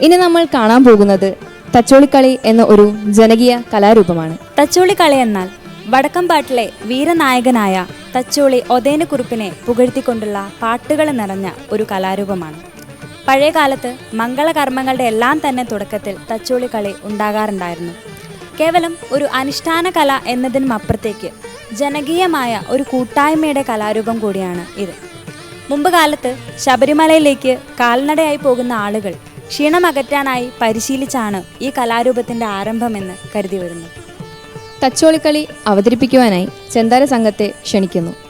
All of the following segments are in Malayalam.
ഇനി നമ്മൾ കാണാൻ പോകുന്നത് തച്ചോളിക്കളി എന്ന ഒരു ജനകീയ കലാരൂപമാണ്. തച്ചോളിക്കളി എന്നാൽ വടക്കംപാട്ടിലെ വീരനായകനായ തച്ചോളി ഒതേനക്കുറുപ്പിനെ പുകഴ്ത്തിക്കൊണ്ടുള്ള പാട്ടുകൾ നിറഞ്ഞ ഒരു കലാരൂപമാണ്. പഴയകാലത്ത് മംഗളകർമ്മങ്ങളുടെ എല്ലാം തന്നെ തുടക്കത്തിൽ തച്ചോളിക്കളി ഉണ്ടാകാറുണ്ടായിരുന്നു. കേവലം ഒരു അനുഷ്ഠാന കല എന്നതിനുമപ്പുറത്തേക്ക് ജനകീയമായ ഒരു കൂട്ടായ്മയുടെ കലാരൂപം കൂടിയാണ് ഇത്. മുമ്പ് കാലത്ത് ശബരിമലയിലേക്ക് കാൽനടയായി പോകുന്ന ആളുകൾ ക്ഷീണമകറ്റാനായി പരിശീലിച്ചാണ് ഈ കലാരൂപത്തിന്റെ ആരംഭമെന്ന് കരുതി വരുന്നു. തച്ചോളിക്കളി അവതരിപ്പിക്കുവാനായി ചെന്താര സംഘത്തെ ക്ഷണിക്കുന്നു.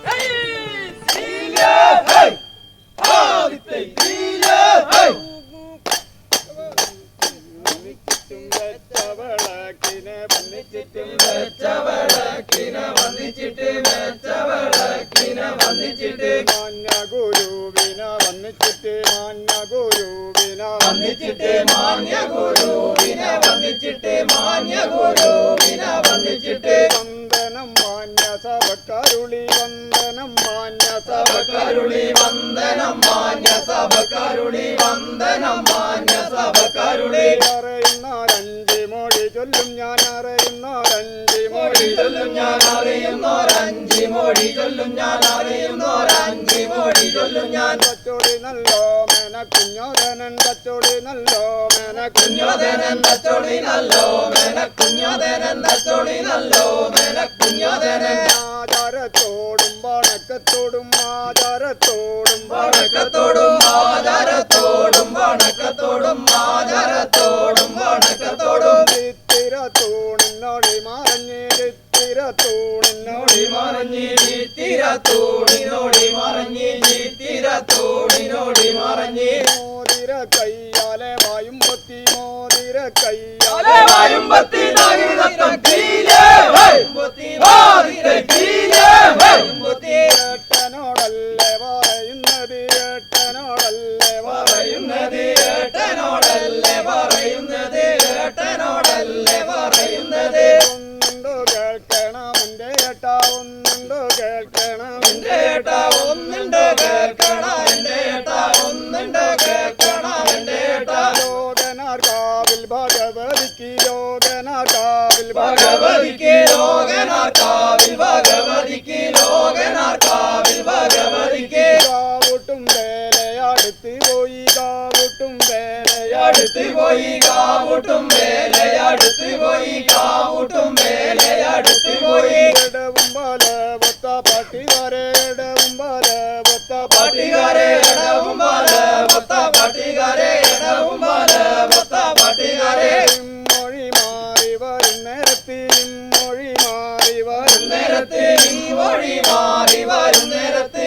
വന്നിച്ചിട്ടും വെച്ചവളക്കിനെ വന്നിച്ചിട്ടും വെച്ചവളക്കിനെ വന്നിച്ചിട്ട് വെച്ചവളക്കിനെ വന്നിച്ചിട്ട് മാന്യ ഗുരുവിന വന്നിച്ചിട്ട് മാന്യ ഗുരുവിന വന്നിച്ചിട്ട് മാന്യ ഗുരുവിന വന്നിച്ചിട്ട് മാന്യ വന്ദനം മാന്യ സഭക്കരുളി വന്ദനം മാന്യ സഭക്കരുളി വന്ദനം മാന്യ സഭക്കരുളി വന്ദനം മാന്യ സഭക്കരുളി അറിയുന്നൊരഞ്ചി മൊഴി ചൊല്ലും ഞാൻ അറിയുന്നോരഞ്ചി മൊഴി ചൊല്ലും ഞാൻ അറിയുന്നോരഞ്ചി മൊഴി ചൊല്ലും ഞാൻ അറിയുന്നോരഞ്ചി മൊഴി ചൊല്ലും ഞാൻ തച്ചോടി നല്ലോ മേന കുഞ്ഞോദനൻ തച്ചോടി നല്ലോ മേന കുഞ്ഞോദനൻ തച്ചോടി നല്ലോ മേന കുഞ്ഞോദനൻ തച്ചോടി നല്ലോ മേന കുഞ്ഞോദനൻ ആചാരത്തോടും വണക്കത്തോടും ആചാരത്തോടും വണക്കത്തോടും തീരത്തോണിനോടി മറഞ്ഞിനി തീരത്തോണിനോടി മറഞ്ഞിനി തീരത്തോണിനോടി മറഞ്ഞി മോതിര കയ്യാലെ വായുമ്പത്തി മോതിര കയ്യാലെ വായുമ്പത്തി നാഗരിതത്വം തീരെ വായുമ്പത്തി മോതിര തീരെ വായുമ്പത്തി ഏട്ടനോടല്ലേ വാ പോയി കാവൂട്ടും വേലയടുത്ത് പോയി കാവൂട്ടും വേലയടുത്ത് പോയി കാവൂട്ടും വേലയടുത്ത് പോയി. ഇടവും പല ഒത്ത പാട്ടുകാരെ ഇടവും പല ഒത്ത പാട്ടുകാരെ ഇടവും പല ഒത്ത പാട്ടുകാരെ ഇടവും വത്ത ഒത്ത പാട്ടുകാരെ. മൊഴി മാറി വരും നേരത്ത് മൊഴി മാറി വരും നേരത്ത് മൊഴി മാറി വരും നേരത്ത്.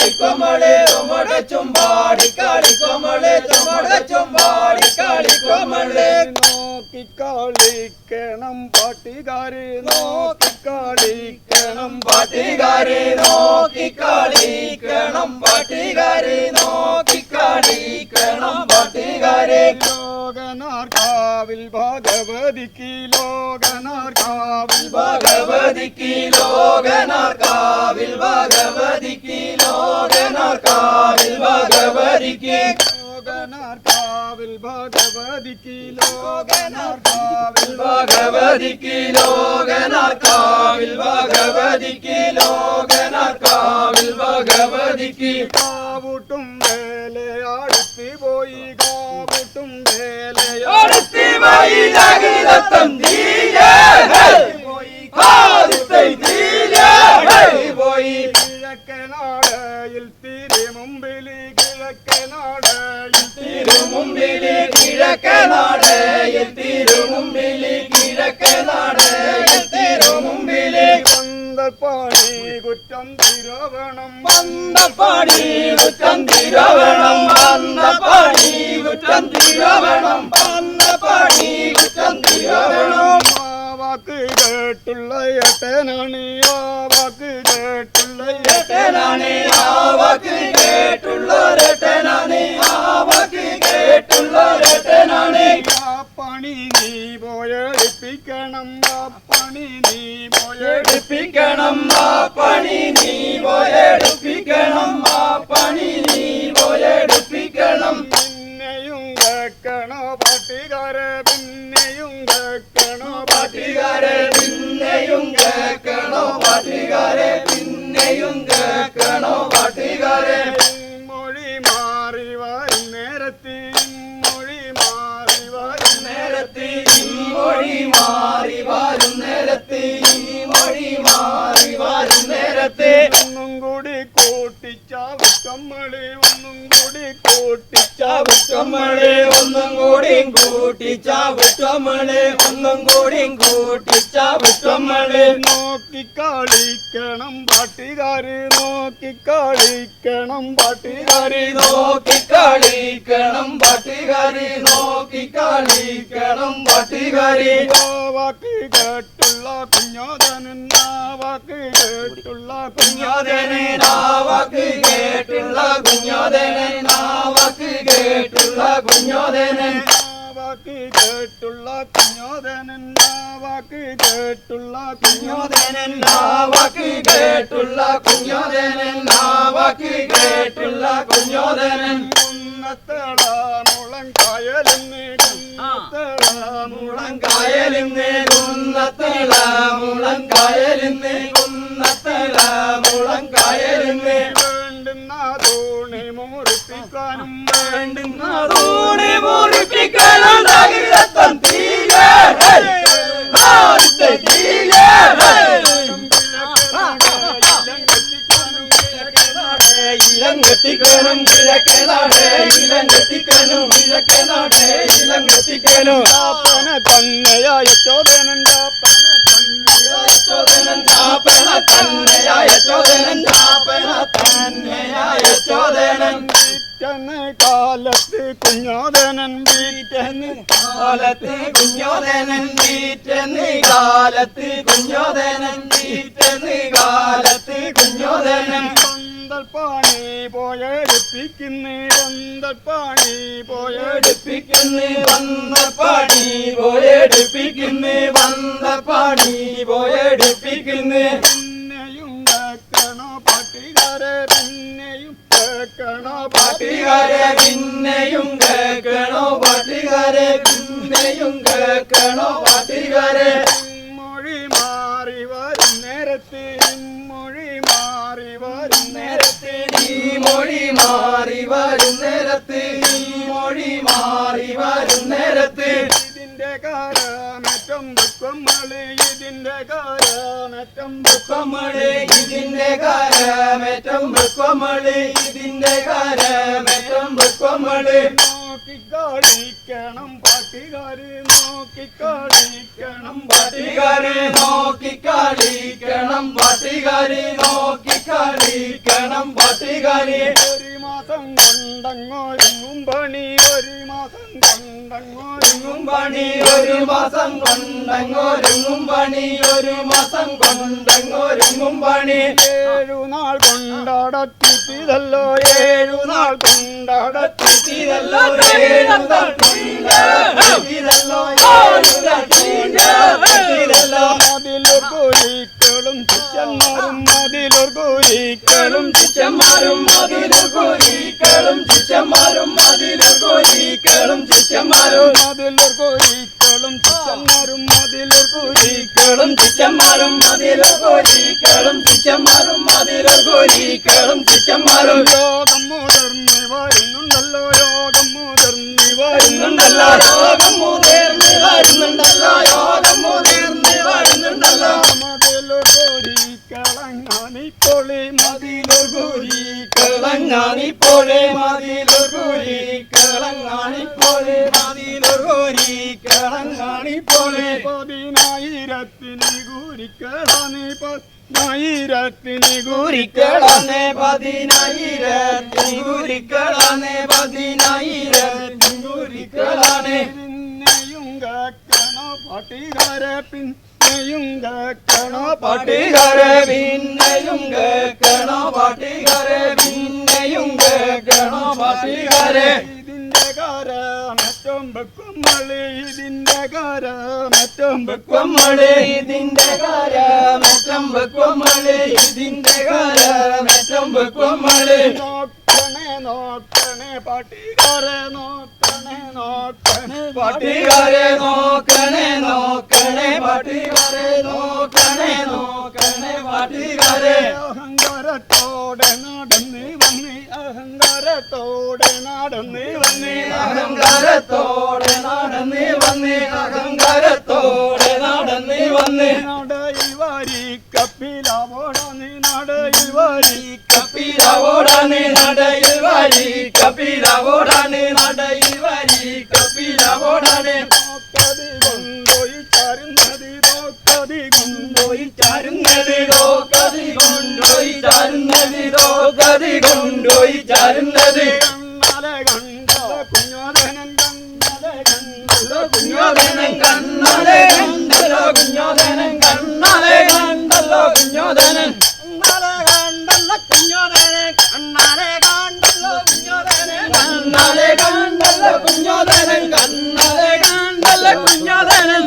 കളിക്കോമളെ ചുമട ചുംബാടി കളിക്കോമളെ ചുമട ചുംബാടി കളിക്കോമളെ. നോക്കി കളിക്കണം പാട്ടികാരി നോക്കി കളിക്കണം പാട്ടികാരി. നോക്കി കളിക്കണം പാട്ടികാരി നോക്കി കളിക്കണം പാട്ടുകാര്. ലോകനാർക്കാവിൽ ഭഗവതിക്ക് ലോകനാർ കാവിൽ ഭഗവതിക്ക് ലോകനാർക്കാവിൽ ഭഗവതിക്ക് ലോകനാർ കാവിൽ ഭഗവതിക്ക്. ലോകനാർക്കാവിൽ ഭഗവതിക്ക് ലോകനാർ കാവിൽ ഭഗവതിക്ക് ലോകനാർ കാവിൽ ഭഗവതിക്ക് ലോകനാർ ഭഗവതിക്ക്. കാവൂട്ടും വേലയാടുത്തി പോയി കാമുട്ടും വേലയാടുത്തി പോയി ജാഗ്രതത്തം പോയി കിഴക്കനാടയിൽ തിരുമുമ്പിലി കിഴക്കനാടയിൽ തിരുമുമ്പിലി കിഴക്കനാടയിൽ തിരുമുമ്പിലി കിഴക്കനാടയിൽ തിരുമുമ്പിലി പന്തപ്പാടി കുറ്റം തിരവണം. പന്തപ്പാടി കുറ്റം തിരവണം. പന്തപ്പാടി കുറ്റം തിരവണം. പന്തപ്പാടി കുറ്റം തിരവണം. വാക്ക് കേട്ടുള്ള ഏട്ടനാണ്. ആ വാക്ക് കേട്ടുള്ള ഏട്ടനാണ്. ആ വാക്ക് കേട്ടുള്ള ഏട്ടനാണ്. ആ വാക്ക് കേട്ടുള്ള പണി നീ പോയടിപ്പിക്കണം പണി നീ പോയടിപ്പിക്കണം പണി നീ പോയടിപ്പിക്കണം പണി നീ പോയടിപ്പിക്കണം. പിന്നെയും കേക്കണോ പട്ടികാര പിന്നെയും കേക്കണോ പട്ടികാര പിന്നെയും കേക്കണോ പട്ടികാര പിന്നെയും കേക്കണോ പട്ടികാരെ? മൊഴി മാറി വരും നേരത്തി മൊഴി മാറി വരും നേരത്തെ. ഒന്നും കൂടി കൂട്ടിച്ചാവുക്കമ്മളി കൂട്ടിച്ചാവിട്ടമ്മളെ ഒന്നും കൂടിയും കൂട്ടിച്ചാവിട്ടമ്മളെ ഒന്നും കൂടിയും കൂട്ടിച്ചാവിട്ടമ്മളെ. നോക്കിക്കളിക്കണം പാട്ടുകാര് നോക്കിക്കളിക്കണം പാട്ടുകാര്. നോക്കിക്കളിക്കണം പാട്ടുകാര് നോക്കിക്കളിക്കണം പാട്ടുകാര്. വാക്ക് കേട്ടുള്ള കുഞ്ഞോദനൻ വാക്ക് കേട്ടുള്ള കുഞ്ഞോദനൻ. വാക്ക് കേട്ടുള്ള കുഞ്ഞോദനൻ വാക്ക് കേട്ടുള്ള കുഞ്ഞോദനൻ. വാക്ക് കേട്ടുള്ള കുഞ്ഞോദനൻ. വാക്ക് കേട്ടുള്ള കുഞ്ഞോദനൻ. വാക്ക് കേട്ടുള്ള കുഞ്ഞോദനൻ. വാക്ക് കേട്ടുള്ള കുഞ്ഞോദനൻ. കുന്നത്തളാമുളം കായലിന്ന് കുന്നത്തളാമുളം കായലിന്ന് കുന്നത്തളാമുളം കായലിന്ന് കുന്നത്തളാമുളം കായലിന്ന്. വേണ്ടുന്ന തോണി മുറിപ്പിക്കാനും വേണ്ടുന്ന തോണി മുറിപ്പിക്കാനും ഇലങ്കത്തിക്കാനും കിഴക്കേനാടേ ഇലങ്കത്തിക്കാനും കിഴക്കേനാടേ ഇലങ്കത്തിക്കാനും ചാപ്പന തന്നെയായ ചോദനൻ ചാപ്പന തന്നെയായ ചോദനൻ. ചാപ്പന തന്നെയായ ചോദനൻ ചാപ്പന തന്നെയായ ചോദനൻ. കാലത്ത് കുഞ്ഞോദനൻ വീറ്റന് കാലത്ത് കുഞ്ഞോദനൻ. വീറ്റന് കാലത്ത് കുഞ്ഞോദനൻ വീറ്റന് കാലത്ത് കുഞ്ഞോദനൻ. പന്തൽപ്പാണി പോയെടുപ്പിക്കുന്നു പന്തൽപ്പാണി പോയെടുപ്പിക്കുന്നു പന്തൽപ്പാണി പോയെടുപ്പിക്കുന്നു പന്തൽപ്പാണി പോയെടുപ്പിക്കുന്നു. പിന്നെയും കേൾക്കണോ പട്ടികാരെ പിന്നെയും കേൾക്കണോ പട്ടികാരെ പിന്നെയും കേക്കണോ പട്ടികാരെ പിന്നെയും കേക്കണോ പട്ടികാരെ. മൊഴി മാറി വരും നേരത്തെ മൊഴി മാറി വരും മൊഴി മാറി വരും നേരത്തെ. ഈ മൊഴി മാറി വരും നേരത്തെ. ഇതിന്റെ കാലമറ്റം ദുഃഖമളി ഇതിന്റെ കാലമറ്റം ദുഃഖമളി ഇതിന്റെ കാലമറ്റം ദുഃഖമളി ഇതിന്റെ കാലമറ്റം ദുഃഖമളി നോക്കി കളിക്കണം പാട്ടുകാര് നോക്കിക്കളിക്കണം കളിക്കണം നോക്കിക്കളിക്കണം നോക്കി കളിക്കണം പാട്ടുകാര് നോക്കി കളിക്കണം പാട്ടുകാര്. ഒരു മാസം കൊണ്ടങ്ങോരുങ്ങും പണി ഒരു മാസം കൊണ്ടങ്ങോരുങ്ങും പണി. ഒരു മാസം കൊണ്ടങ്ങോരുങ്ങും പണി ഒരു മാസം കൊണ്ടങ്ങോരുങ്ങും പണി. ഏഴു നാൾ കൊണ്ടാടത്തിയതല്ലോ ഏഴു നാൾ കൊണ്ടാടത്തിയതല്ലോ ഏഴു നാൾ കൊണ്ടാടത്തിയതല്ലോ അതിലൊരു കോരിക്കളും ശിഷ്യന്മാരും അതിലൊരു കോരിക്കളും ശിഷ്യന്മാരും അതിലൊരു കോരിക്കളും ശിഷ്യന്മാരും അതിലൊരു കോരിക്കളും ശിഷ്യന്മാരും അതിലൊരു കോരിക്കളും ശിഷ്യന്മാരും അതിലൊരു കോരിക്കളും ശിഷ്യന്മാരും അതിലൊരു കോരിക്കളും ശിഷ്യന്മാരും അതിലൊരു കോരിക്കളും യോഗം മുതിർന്ന് വരുന്നുണ്ടല്ലോ യോഗം വരുന്നുണ്ടല്ലോ. മതിലൊരു കളങ്ങാനിപ്പോളെ മതിലൊരു കളങ്ങാണിപ്പോഴേ മതിലൊരുരി കളങ്ങാണിപ്പോഴേ മതിലൊരുരി കളങ്ങാണിപ്പോഴേ പതിനായിരത്തിന് ഗുരിക്കളാണ് പതിനായിരത്തിന് ഗുരിക്കളാണ് പതിനായിരത്തിന് ഗുരിക്കളാണ് പതിനായിരത്തിന് ഗുരിക്കളാണ് പിന്നെയും കക്കണ പട്ടികാരെ പിന്നെ പിന്നെയും കേക്കണോ പട്ടികരെ പിന്നെയും കേക്കണോ പട്ടികരെ പിന്നെയും കേക്കണോ പട്ടികരെ. ഇതിന്റെ കാര മറ്റും വെക്കും മളി ഇതിന്റെ കാര മറ്റും വെക്കും മളി ഇതിന്റെ കാര മറ്റും വെക്കും മളി ഇതിന്റെ കാര മറ്റും വെക്കും മളി നോക്കണേ നോക്കണേ പട്ടികരെ നോക്ക പാട്ടുകാരെ നോക്കണേ നോക്കണേ പാട്ടുകാരെ നോക്കണേ നോക്കണേ പാട്ടുകാരെ അഹങ്കാരത്തോടെ നടന്ന് വന്നി അഹങ്കാരത്തോടെ നടന്ന് വന്നി അഹങ്കാരത്തോടെ നടന്ന് വന്നി അഹങ്കാരത്തോടെ നടന്ന് വന്നി. നടയിൽ വാരി കപ്പിലാവോടാന്ന് നടയിൽ വരി. കപ്പിലാവോടാന്ന് നടയിൽ വരി. കപ്പിലാവോടാന്ന് നടയിൽ വരി. കപ്പിലാവോടാണ് നോക്കതി കൊണ്ടോയി ചാരുന്നത് നോക്കതി കൊണ്ടോയി. ചാരുന്നത് നോക്കതി കൊണ്ടോയി ചാരുന്നത് നോക്കതി കൊണ്ടോയി ചാരുന്നത്. കണ്ണാലെ കണ്ട കുഞ്ഞോദനൻ കണ്ണാലെ കണ്ടല്ലോ കുഞ്ഞോദനൻ കണ്ണാലെ കണ്ടല്ലോ കുഞ്ഞോദനൻ കണ്ണാലെ കണ്ടല്ലോ കുഞ്ഞോദനൻ കണ്ണാലെ കണ്ടല്ലോ കുഞ്ഞോദനൻ കണ്ണാലെ കണ്ടല്ലോ കുഞ്ഞോദനൻ കണ്ണാലെ കണ്ടല്ലോ കുഞ്ഞോദനൻ കണ്ണാലെ കണ്ടല്ലോ കുഞ്ഞോദനൻ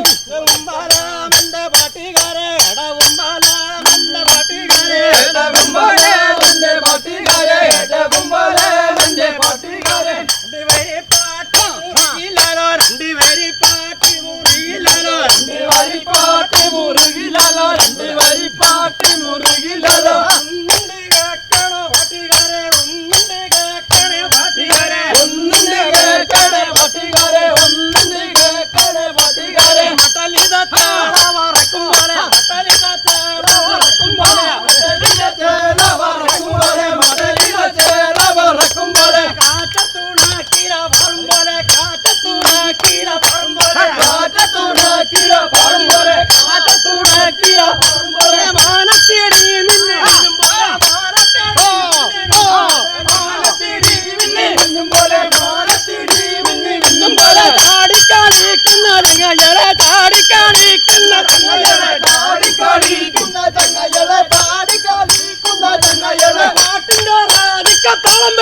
ചാടിക്കാണിക്കുന്ന ചങ്ങയളെ ചാടിക്കാണിക്കുന്ന ചങ്ങയളെ തങ്ങയളെ ചങ്ങയളെ ചാടിക്കാണിക്കുന്ന ചങ്ങയളെ നാട്ടിന്റെ റാദിക്കത്തോളം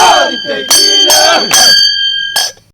ആദിത്യ